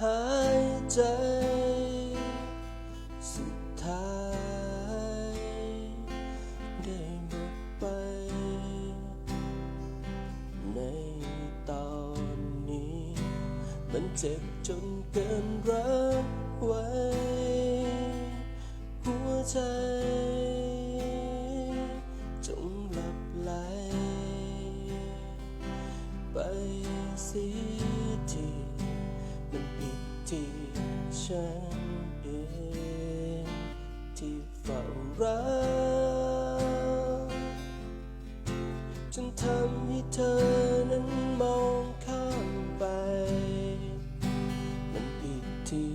หายใจ สุดท้าย ได้หมดไป ในตอนนี้ มันเจ็บจนเกินรับไว้ หัวใจ จงหลับไหล ไปเสียที ที่ฉันเองที่เฝ้ารักจนทำให้เธอนั้นมองข้ามไป มันผิดที่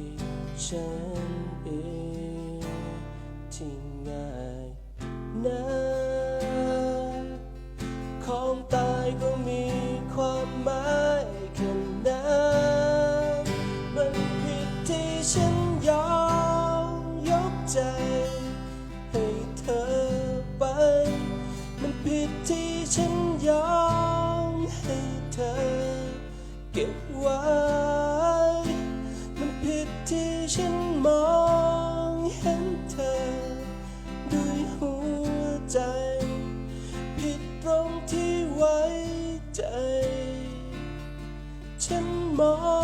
ฉันเองที่ง่ายนะของตา ฉันยอมยกใจ ให้เธอไป มันผิดที่ฉันยอมให้เธอ เก็บไว้ มันผิดที่ฉันมองเห็นเธอ ด้วยหัวใจ ผิดตรงที่ไว้ใจ ฉันมอง